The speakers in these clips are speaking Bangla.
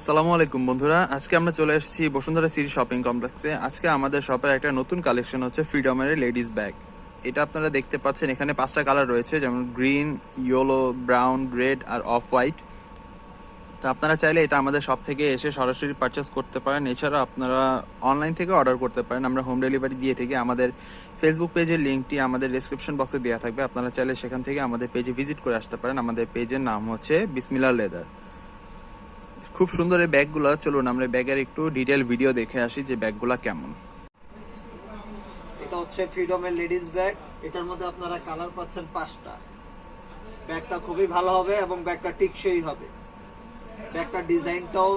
আসসালামু আলাইকুম বন্ধুরা। আজকে আমরা চলে এসেছি বসুন্ধরা সিটি শপিং কমপ্লেক্সে। আজকে আমাদের শপের একটা নতুন কালেকশন হচ্ছে ফ্রিডমের লেডিস ব্যাগ। এটা আপনারা দেখতে পাচ্ছেন, এখানে পাঁচটা কালার রয়েছে, যেমন গ্রিন, ইয়েলো, ব্রাউন, রেড আর অফ হোয়াইট। তো আপনারা চাইলে এটা আমাদের শপ থেকে এসে সরাসরি পারচেস করতে পারেন। এছাড়া আপনারা অনলাইন থেকে অর্ডার করতে পারেন। আমরা হোম ডেলিভারি দিয়ে থেকে আমাদের ফেসবুক পেজের লিঙ্কটি আমাদের ডিসক্রিপশন বক্সে দেওয়া থাকবে। আপনারা চাইলে সেখান থেকে আমাদের পেজে ভিজিট করে আসতে পারেন। আমাদের পেজের নাম হচ্ছে বিসমিল্লা লেদার খুব সুন্দর এই ব্যাগগুলো। চলুন আমরা ব্যাগের একটু ডিটেল ভিডিও দেখে আসি যে ব্যাগগুলো কেমন। এটা হচ্ছে ফ্রিডমের লেডিস ব্যাগ এটার মধ্যে আপনারা কালার পাচ্ছেন পাঁচটা। ব্যাগটা খুবই ভালো হবে এবং ব্যাগটা টিকসই হবে। ব্যাগটার ডিজাইনটাও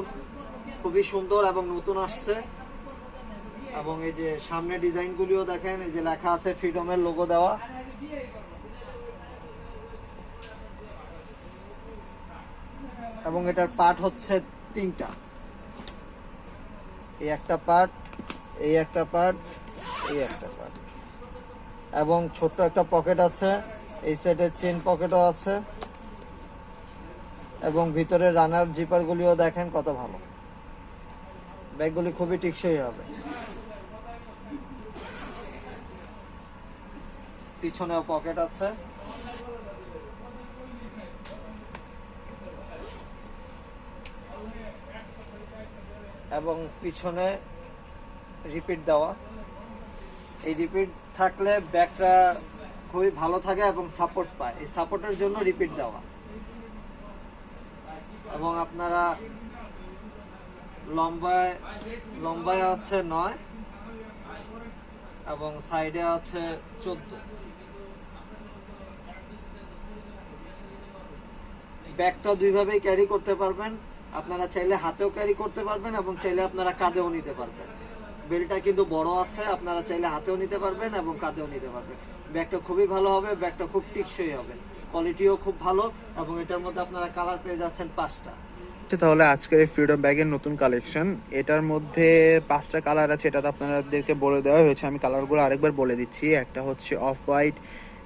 খুবই সুন্দর এবং নতুন আসছে। এবং এই যে সামনে ডিজাইনগুলিও দেখেন, এই যে লেখা আছে ফ্রিডমের লোগো দেওয়া। এবং এটার পার্ট হচ্ছে তিনটা। এই একটা পার্ট, এই একটা পার্ট, এই একটা পার্ট। এবং ছোট্ট একটা পকেট আছে, এই সাইডে চেন পকেটও আছে। এবং ভিতরে রানার জিপার গুলিও দেখেন কত ভালো। ব্যাগগুলি খুবই টিকসই হবে। পিছনেও পকেট আছে। এবং পিছনে রিপিট দেওয়া। এই রিপিট থাকলে ব্যাগটা খুবই ভালো থাকে এবং সাপোর্ট পায়। এই সাপোর্টের জন্য রিপিট দেওয়া। এবং আপনারা লম্বায় লম্বায় আছে নয় এবং সাইডে আছে চোদ্দ। ব্যাগটা দুইভাবেই ক্যারি করতে পারবেন। আপনারা চাইলে হাতেও ক্যারি করতে পারবেন এবং চাইলে আপনারা কাঁধেও নিতে পারবেন। বেলটা কিন্তু বড় আছে, আপনারা চাইলে হাতেও নিতে পারবেন এবং কাঁধেও নিতে পারবেন। ব্যাগটা খুবই ভালো হবে, ব্যাগটা খুব টিকসই হবে। কোয়ালিটিও খুব ভালো এবং এটার মধ্যে আপনারা কালার পেয়ে যাচ্ছেন পাঁচটা। তাহলে আজকের এই ফ্রিডম ব্যাগের নতুন কালেকশন এটার মধ্যে পাঁচটা কালার আছে, এটা তো আপনাদেরকে বলে দেওয়া হয়েছে। আমি কালারগুলো আরেকবার বলে দিচ্ছি। একটা হচ্ছে অফ হোয়াইট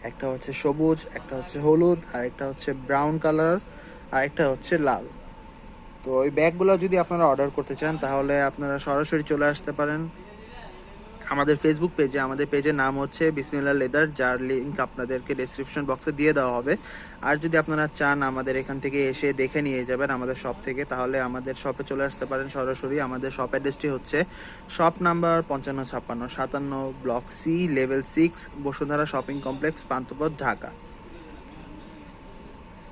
একটা হচ্ছে সবুজ, একটা হচ্ছে হলুদ, আর একটা হচ্ছে ব্রাউন কালার আর একটা হচ্ছে লাল। তো ওই ব্যাগগুলো যদি আপনারা অর্ডার করতে চান, তাহলে আপনারা সরাসরি চলে আসতে পারেন। আমাদের ফেসবুক পেজে আমাদের পেজের নাম হচ্ছে বিসমিল্লা লেদার, যার লিঙ্ক আপনাদেরকে ডেসক্রিপশন বক্সে দিয়ে দেওয়া হবে। আর যদি আপনারা চান আমাদের এখান থেকে এসে দেখে নিয়ে যাবেন আমাদের শপ থেকে, তাহলে আমাদের শপে চলে আসতে পারেন সরাসরি। আমাদের শপ অ্যাড্রেসটি হচ্ছে শপ নাম্বার পঞ্চান্ন ছাপ্পান্ন সাতান্ন block C level six Bashundhara shopping complex Panthapath Dhaka.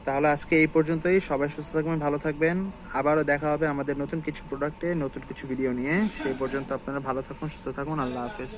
তাহলে আজকে এই পর্যন্তই। সবাই সুস্থ থাকবেন, ভালো থাকবেন। আবারও দেখা হবে আমাদের নতুন কিছু প্রোডাক্টে নতুন কিছু ভিডিও নিয়ে। সেই পর্যন্ত আপনারা ভালো থাকুন, সুস্থ থাকুন। আল্লাহ হাফেজ।